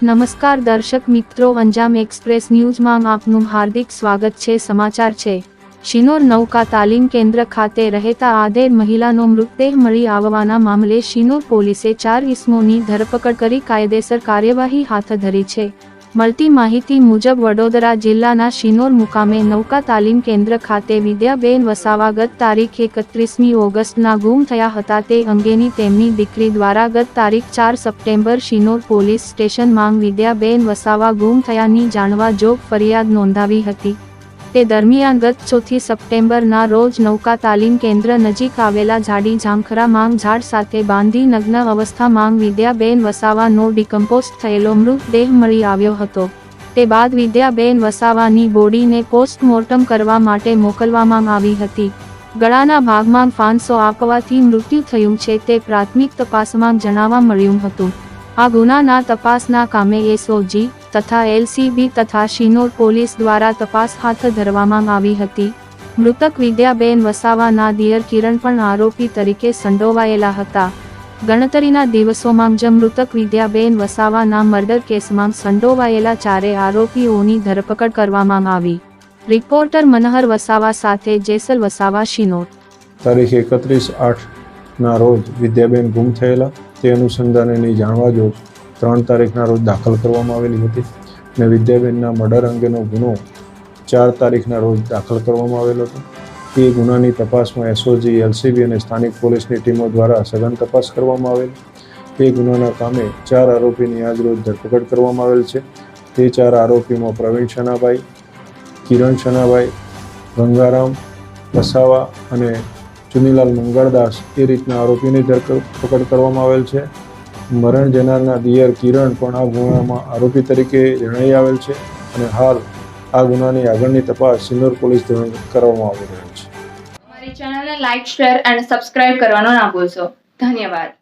નમસ્કાર દર્શક મિત્રો, અંજામ એક્સપ્રેસ ન્યૂઝમાં આપનું હાર્દિક સ્વાગત છે. સમાચાર છે. શિનોર નૌકા તાલીમ કેન્દ્ર ખાતે રહેતા આધેર મહિલાનો મૃતદેહ મળી આવવાના મામલે શિનોર પોલીસે ચાર ઇસમોની ધરપકડ કરી કાયદેસર કાર્યવાહી હાથ ધરી છે. મળતી માહિતી મુજબ વડોદરા જિલ્લાના શિનોર મુકામે નૌકા તાલીમ કેન્દ્ર ખાતે વિદ્યાબેન વસાવા ગત તારીખ એકત્રીસમી ઓગસ્ટના ગુમ થયા હતા તે અંગેની તેમની દીકરી દ્વારા ગત તારીખ ચાર સપ્ટેમ્બર શિનોર પોલીસ સ્ટેશન માંગ વિદ્યાબેન વસાવા ગુમ થયાની જાણવા જોગ ફરિયાદ નોંધાવી હતી. તે દરમિયાન ગત ચોથી સપ્ટેમ્બરના રોજ નૌકા તાલીમ કેન્દ્ર નજીક આવેલા ઝાડી ઝાંખરા માંગ ઝાડ સાથે બાંધી નગ્ન અવસ્થા માંગ વિદ્યાબેન વસાવાનો ડિકમ્પોઝ થયેલો મૃતદેહ મળી આવ્યો હતો. તે બાદ વિદ્યાબેન વસાવાની બોડીને પોસ્ટમોર્ટમ કરવા માટે મોકલવામાં આવી હતી. ગળાના ભાગમાં ફાંસો આપવાથી મૃત્યુ થયું છે તે પ્રાથમિક તપાસમાં જણાવવા મળ્યું હતું. આ ગુનાના તપાસના કામે એસઓજી તથા એલસીબી તથા શિનોર પોલીસ દ્વારા તપાસ હાથ ધરવામાં આવી હતી. મૃતક વિદ્યાબેન વસાવાના દિયર કિરણ પણ આરોપી તરીકે સંડોવાયેલા હતા. ગણતરીના દિવસોમાં જ મૃતક વિદ્યાબેન વસાવાના મર્ડર કેસમાં સંડોવાયેલા ચારે આરોપીઓની ધરપકડ કરવામાં આવી. રિપોર્ટર મનહર વસાવા સાથે જેસલ વસાવા, શિનોર. તારીખ એકત્રીસ આઠના રોજ વિદ્યાબેન ગુમ થયેલા, તે અનુસંધાને જાણવા જોગ ત્રણ તારીખના રોજ દાખલ કરવામાં આવેલી હતી અને વિદ્યાબેનના મર્ડર અંગેનો ગુનો ચાર તારીખના રોજ દાખલ કરવામાં આવેલો હતો. તે ગુનાની તપાસમાં એસઓજી એલસીબી અને સ્થાનિક પોલીસની ટીમો દ્વારા સઘન તપાસ કરવામાં આવેલ. તે ગુનાના કામે ચાર આરોપીની આજ રોજ ધરપકડ કરવામાં આવેલ છે. તે ચાર આરોપીમાં પ્રવીણ શનાભાઈ કિરણ શનાભાઈ ગંગારામ, વસાવા અને ચુનીલાલ મંગળદાસ એ રીતના આરોપીની ધરપકડ કરવામાં આવેલ છે. મરણ જનારના દિયર કિરણ પણ આ ગુનામાં આરોપી તરીકે જણાઈ આવેલ છે અને હાલ આ ગુનાની આગળની તપાસ સિન્નોર પોલીસ દ્વારા કરવામાં આવી રહી છે. અમારી ચેનલને લાઇક શેર અને સબસ્ક્રાઇબ કરવાનો ના ભૂલશો. ધન્યવાદ.